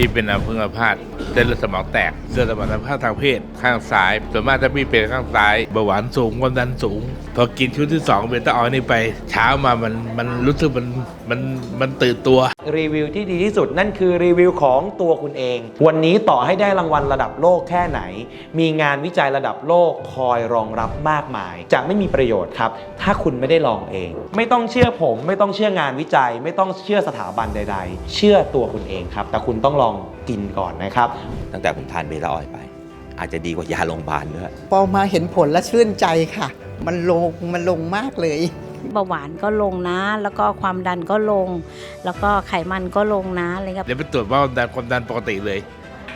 พี่เป็นอัมพฤกษ์พาตเส้นเลือดสมองแตกเส้นสมองภาพทางเพศข้างซ้ายส่วนมากถ้าพี่เป็นข้างซ้ายเบาหวานสูงความดันสูง พอกินชุดที่สองเบต้าออยนี่ไป เช้ามามันมันรู้สึกมันมันมันตื่นตัวรีวิวที่ดีที่สุดนั่นคือรีวิวของตัวคุณเอง วันนี้ต่อให้ได้รางวัลระดับโลกแค่ไหน มีงานวิจัยระดับโลกคอยรองรับมากมาย จะไม่มีประโยชน์ครับ ถ้าคุณไม่ได้ลองเอง ไม่ต้องเชื่อผม ไม่ต้องเชื่องานวิจัย ไม่ต้องเชื่อสถาบันใด ๆ เชื่อตัวคุณเองครับ แต่คุณต้องลองกินก่อนนะครับ ตั้งแต่ผมทานเบต้าออยล์ไป อาจจะดีกว่ายาโรงพยาบาลด้วยพอมาเห็นผลแล้วชื่นใจค่ะ มันลงมันลงมากเลยเบาหวานก็ลงนะ แล้วก็ความดันก็ลง แล้วก็ไขมันก็ลงนะอะไรเงี้ยเดี๋ยวไปตรวจว่าความดันความดันปกติเลย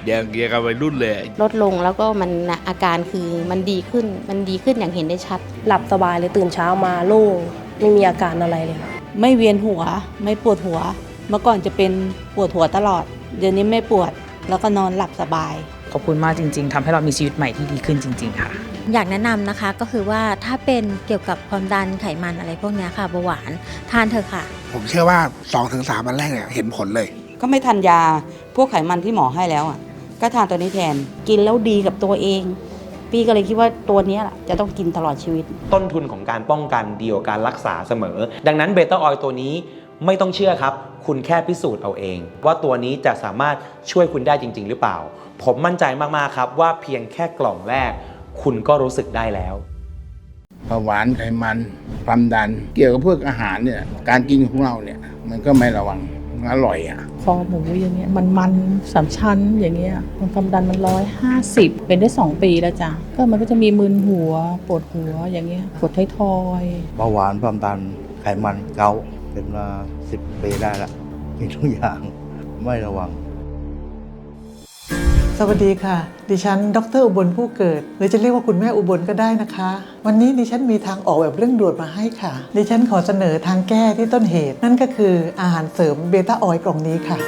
อย่างเกี่ยวกับวัยรุ่นเลย ลดลงแล้วก็มันอาการคือมันดีขึ้นมันดีขึ้นอย่างเห็นได้ชัด หลับสบายเลยตื่นเช้ามาโล่งไม่มีอาการอะไรเลยค่ะไม่เวียนหัว ไม่ปวดหัว เมื่อก่อนจะเป็นปวดหัวตลอด เดี๋ยวนี้ไม่ปวดแล้วก็นอนหลับสบาย ขอบคุณมากจริง ๆทำให้เรามีชีวิตใหม่ที่ดีขึ้นจริง ๆ ค่ะ อยากแนะนำนะคะก็คือว่าถ้าเป็นเกี่ยวกับความดันไขมันอะไรพวกเนี้ยค่ะเบาหวานทานเถอะค่ะ ผมเชื่อว่า 2-3วันแรกเนี่ยเห็นผลเลย ก็ไม่ทานยาพวกไขมันที่หมอให้แล้วอะ ก็ทานตัวนี้แทนกินแล้วดีกับตัวเอง พี่ก็เลยคิดว่าตัวเนี้ยแหละจะต้องกินตลอดชีวิต ต้นทุนของการป้องกันดีกว่าการรักษาเสมอ ดังนั้นเบต้าออยล์ตัวนี้ ไม่ต้องเชื่อครับ คุณแค่พิสูจน์เอาเอง ว่าตัวนี้จะสามารถช่วยคุณได้จริง ๆ หรือเปล่า ผมมั่นใจมากๆครับว่าเพียงแค่กล่องแรก คุณก็รู้สึกได้แล้วเบาหวานไขมันความดัน เกี่ยวกับพวกอาหารเนี่ย การกินของเราเนี่ย มันก็ไม่ระวังมันอร่อยอะคอหมูอย่างเงี้ยมันมันสามชั้นอย่างเงี้ยความดันมันร้อยห้าสิบเป็นได้สองปีแล้วจ้ะก็มันก็จะมีมึนหัวปวดหัวอย่างเงี้ยปวดท้ายทอยเบาหวานความดันไขมันเกาต์ เป็นมาสิบปีได้ละกินทุกอย่างไม่ระวัง สวัสดีค่ะ ดิฉัน ดรอุบลผู้เกิด หรือจะเรียกว่าคุณแม่อุบลก็ได้นะคะ วันนี้ดิฉันมีทางออกแบบเร่งด่วนมาให้ค่ะ ดิฉันขอเสนอทางแก้ที่ต้นเหตุ นั่นก็คืออาหารเสริมเบต้าออยล์กล่องนี้ค่ะ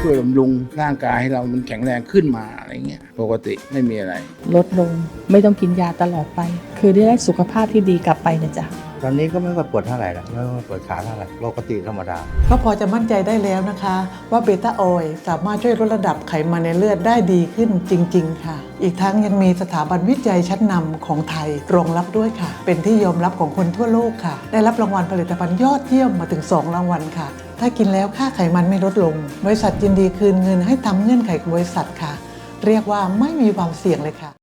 ช่วยบำรุงร่างกายให้เรามันแข็งแรงขึ้นมาอะไรเงี้ยปกติไม่มีอะไร ลดลงไม่ต้องกินยาตลอดไป คือได้ได้สุขภาพที่ดีกลับไปนะจ๊ะ ตอนนี้ก็ไม่ค่อยปวดเท่าไหร่ละไม่ค่อยปวดขาเท่าไหร่ปกติธรรมดา ก็พอจะมั่นใจได้แล้วนะคะ ว่าเบต้าออยสามารถช่วยลดระดับไขมันในเลือดได้ดีขึ้นจริง ๆ ค่ะ อีกทั้งยังมีสถาบันวิจัยชั้นนำของไทยรองรับด้วยค่ะ เป็นที่ยอมรับของคนทั่วโลกค่ะ ได้รับรางวัลผลิตภัณฑ์ยอดเยี่ยมมาถึง 2 รางวัลค่ะ ถ้ากินแล้วค่าไขมันไม่ลดลง บริษัทยินดีคืนเงินให้ตามเงื่อนไขของบริษัทค่ะ เรียกว่าไม่มีความเสี่ยงเลยค่ะ